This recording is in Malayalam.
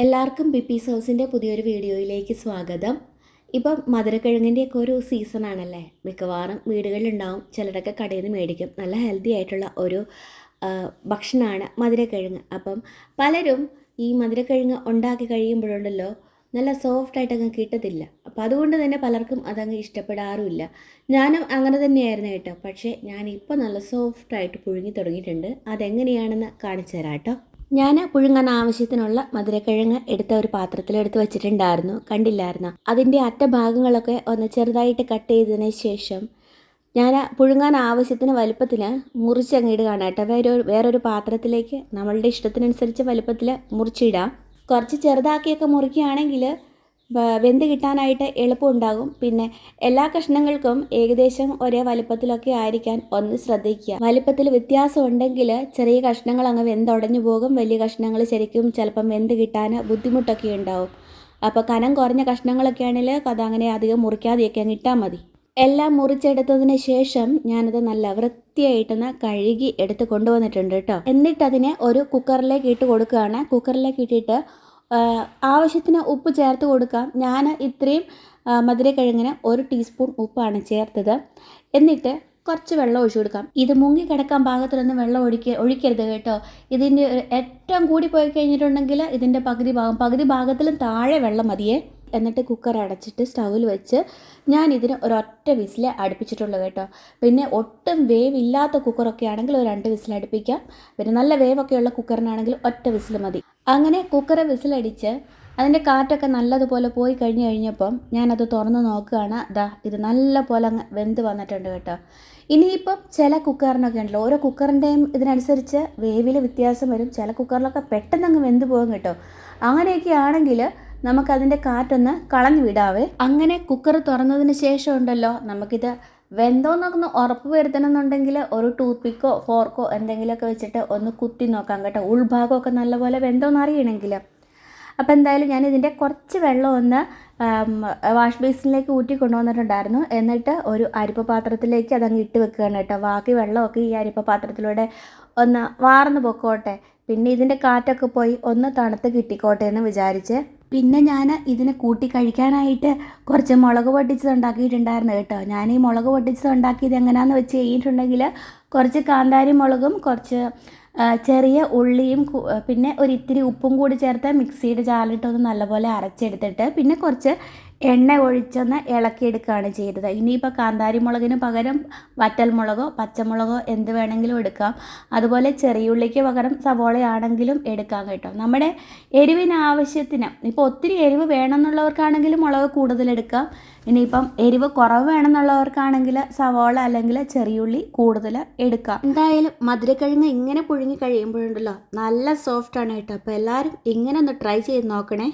എല്ലാവർക്കും ബിപ്പി സോസിന്റെ പുതിയൊരു വീഡിയോയിലേക്ക് സ്വാഗതം. ഇപ്പം മധുരക്കിഴങ്ങിന്റെയൊക്കെ ഒരു സീസണാണല്ലേ മിക്കവാറും വീടുകളിലുണ്ടാവും ചിലരൊക്കെ കടയിൽ നിന്ന് മേടിക്കും. നല്ല ഹെൽത്തി ആയിട്ടുള്ള ഒരു ഭക്ഷണമാണ് മധുരക്കിഴങ്ങ്. അപ്പം പലരും ഈ മധുരക്കിഴങ്ങ് ഉണ്ടാക്കി കഴിയുമ്പോഴുണ്ടല്ലോ നല്ല സോഫ്റ്റായിട്ടങ്ങ് കിട്ടത്തില്ല. അപ്പോൾ അതുകൊണ്ട് തന്നെ പലർക്കും അതങ്ങ് ഇഷ്ടപ്പെടാറുമില്ല. ഞാനും അങ്ങനെ തന്നെയായിരുന്നു കേട്ടോ. പക്ഷേ ഞാൻ നല്ല സോഫ്റ്റായിട്ട് പുഴുങ്ങി തുടങ്ങിയിട്ടുണ്ട്. അതെങ്ങനെയാണെന്ന് കാണിച്ചു തരാം കേട്ടോ. ഞാൻ പുഴുങ്ങാൻ ആവശ്യത്തിനുള്ള മധുരക്കിഴങ്ങ് എടുത്ത ഒരു പാത്രത്തിൽ എടുത്ത് വെച്ചിട്ടുണ്ടായിരുന്നു. കണ്ടില്ലായിരുന്നു? അതിന്റെ അറ്റഭാഗങ്ങളൊക്കെ ഒന്ന് ചെറുതായിട്ട് കട്ട് ചെയ്തതിന് ശേഷം ഞാൻ പുഴുങ്ങാൻ ആവശ്യത്തിന് വലുപ്പത്തിൽ മുറിച്ചങ്ങിടുകയാണ് കേട്ടോ. വേറെ വേറൊരു പാത്രത്തിലേക്ക് നമ്മളുടെ ഇഷ്ടത്തിനനുസരിച്ച് വലുപ്പത്തിൽ മുറിച്ചിടാം. കുറച്ച് ചെറുതാക്കിയൊക്കെ മുറിക്കുകയാണെങ്കിൽ വെന്ത് കിട്ടാനായിട്ട് എളുപ്പമുണ്ടാകും. പിന്നെ എല്ലാ കഷ്ണങ്ങൾക്കും ഏകദേശം ഒരേ വലുപ്പത്തിലൊക്കെ ആയിരിക്കാൻ ഒന്ന് ശ്രദ്ധിക്കുക. വലുപ്പത്തിൽ വ്യത്യാസം ഉണ്ടെങ്കിൽ ചെറിയ കഷ്ണങ്ങൾ അങ്ങ് വെന്തുടഞ്ഞു പോകും. വലിയ കഷ്ണങ്ങൾ ശരിക്കും ചിലപ്പം വെന്ത് കിട്ടാൻ ബുദ്ധിമുട്ടൊക്കെ ഉണ്ടാവും. അപ്പോൾ കനം കുറഞ്ഞ കഷ്ണങ്ങളൊക്കെ ആണെങ്കിൽ അങ്ങനെ അധികം മുറിക്കാതെയൊക്കെ അങ്ങ് ഇട്ടാൽ മതി. എല്ലാം മുറിച്ചെടുത്തതിന് ശേഷം ഞാനത് നല്ല വൃത്തിയായിട്ടൊന്ന് കഴുകി എടുത്ത് കൊണ്ടുവന്നിട്ടുണ്ട് കേട്ടോ എന്നിട്ട് അതിനെ ഒരു കുക്കറിലേക്ക് ഇട്ട് കൊടുക്കുകയാണ്. കുക്കറിലേക്ക് ഇട്ടിട്ട് ആവശ്യത്തിന് ഉപ്പ് ചേർത്ത് കൊടുക്കാം. ഞാൻ ഇത്രയും മധുരക്കിഴങ്ങിന് ഒരു ടീസ്പൂൺ ഉപ്പാണ് ചേർത്തത്. എന്നിട്ട് കുറച്ച് വെള്ളം ഒഴിച്ചു കൊടുക്കാം. ഇത് മുങ്ങി കിടക്കാൻ പാകത്തിലൊന്നും വെള്ളം ഒഴിക്ക ഒഴിക്കരുത് കേട്ടോ. ഇതിന്റെ ഏറ്റവും കൂടി പോയി കഴിഞ്ഞിട്ടുണ്ടെങ്കിൽ ഇതിന്റെ പകുതി ഭാഗം പകുതി ഭാഗത്തിലും താഴെ വെള്ളം മതിയേ. എന്നിട്ട് കുക്കർ അടച്ചിട്ട് സ്റ്റൗവിൽ വെച്ച് ഞാൻ ഇതിന് ഒരൊറ്റ വിസിൽ അടുപ്പിച്ചിട്ടുള്ളൂ കേട്ടോ. പിന്നെ ഒട്ടും വേവ് ഇല്ലാത്ത കുക്കറൊക്കെ ആണെങ്കിൽ ഒരു രണ്ട് വിസിൽ അടുപ്പിക്കാം. പിന്നെ നല്ല വേവൊക്കെയുള്ള കുക്കറിനാണെങ്കിൽ ഒറ്റ വിസിൽ മതി. അങ്ങനെ കുക്കറെ വിസിലടിച്ച് അതിന്റെ കാറ്റൊക്കെ നല്ലതുപോലെ പോയി കഴിഞ്ഞ് കഴിഞ്ഞപ്പം ഞാനത് തുറന്ന് നോക്കുകയാണ്. ദാ ഇത് നല്ല പോലെ അങ്ങ് വെന്ത് വന്നിട്ടുണ്ട് കേട്ടോ. ഇനിയിപ്പം ചില കുക്കറിനൊക്കെ ഉണ്ടല്ലോ ഓരോ കുക്കറിന്റെയും ഇതിനനുസരിച്ച് വേവിൽ വ്യത്യാസം വരും. ചില കുക്കറിലൊക്കെ പെട്ടെന്ന് അങ്ങ് വെന്ത് പോകും കേട്ടോ. അങ്ങനെയൊക്കെ ആണെങ്കിൽ നമുക്കതിന്റെ കാറ്റൊന്ന് കളഞ്ഞു വിടാവേ. അങ്ങനെ കുക്കർ തുറന്നതിന് ശേഷം ഉണ്ടല്ലോ നമുക്കിത് വെന്തോന്നൊക്കെ ഒന്ന് ഉറപ്പ് വരുത്തണമെന്നുണ്ടെങ്കിൽ ഒരു ടൂത്ത് പിക്കോ ഫോർക്കോ എന്തെങ്കിലുമൊക്കെ വെച്ചിട്ട് ഒന്ന് കുത്തി നോക്കാം കേട്ടോ. ഉൾഭാഗമൊക്കെ നല്ലപോലെ വെന്തോന്ന് അറിയണമെങ്കിൽ. അപ്പോൾ എന്തായാലും ഞാൻ ഇതിന്റെ കുറച്ച് വെള്ളം ഒന്ന് വാഷ് ബേസിനിലേക്ക് ഊറ്റി കൊണ്ടുവന്നിട്ടുണ്ടായിരുന്നു. എന്നിട്ട് ഒരു അരിപ്പ പാത്രത്തിലേക്ക് അതങ്ങ് ഇട്ട് വെക്കുകയാണ് കേട്ടോ. ബാക്കി വെള്ളമൊക്കെ ഈ അരിപ്പ പാത്രത്തിലൂടെ ഒന്ന് വാർന്ന് പൊക്കോട്ടെ. പിന്നെ ഇതിന്റെ കാറ്റൊക്കെ പോയി ഒന്ന് തണുത്ത് കിട്ടിക്കോട്ടെ എന്ന് വിചാരിച്ച്. പിന്നെ ഞാൻ ഇതിനെ കൂട്ടി കഴിക്കാനായിട്ട് കുറച്ച് മുളക് പൊട്ടിച്ചത് ഉണ്ടാക്കിയിട്ടുണ്ടായിരുന്നു കേട്ടോ. ഞാൻ ഈ മുളക് പൊട്ടിച്ചത് ഉണ്ടാക്കിയത് എങ്ങനെയാണെന്ന് വെച്ച് കഴിഞ്ഞിട്ടുണ്ടെങ്കിൽ കുറച്ച് കാന്താരി മുളകും കുറച്ച് ചെറിയ ഉള്ളിയും പിന്നെ ഒരു ഇത്തിരി ഉപ്പും കൂടി ചേർത്ത് മിക്സിയുടെ ചാലിട്ടൊന്ന് നല്ലപോലെ അരച്ചെടുത്തിട്ട് പിന്നെ കുറച്ച് എണ്ണ ഒഴിച്ചൊന്ന് ഇളക്കിയെടുക്കുകയാണ് ചെയ്തത്. ഇനിയിപ്പോൾ കാന്താരി മുളകിന് പകരം വറ്റൽമുളകോ പച്ചമുളകോ എന്ത് വേണമെങ്കിലും എടുക്കാം. അതുപോലെ ചെറിയുള്ളിക്ക് പകരം സവോളയാണെങ്കിലും എടുക്കാം കേട്ടോ. നമ്മുടെ എരിവിന് ആവശ്യത്തിന് ഇപ്പോൾ ഒത്തിരി എരിവ് വേണമെന്നുള്ളവർക്കാണെങ്കിലും മുളക് കൂടുതലെടുക്കാം ഇനിയിപ്പം എരിവ് കുറവ് വേണമെന്നുള്ളവർക്കാണെങ്കിൽ സവോള അല്ലെങ്കിൽ ചെറിയുള്ളി കൂടുതൽ എടുക്കാം. എന്തായാലും മധുരക്കിഴങ്ങ് ഇങ്ങനെ പുഴുങ്ങി കഴിയുമ്പോഴുണ്ടല്ലോ നല്ല സോഫ്റ്റാണ് കേട്ടോ. അപ്പോൾ എല്ലാവരും ഇങ്ങനെ ഒന്ന് ട്രൈ ചെയ്ത് നോക്കണേ.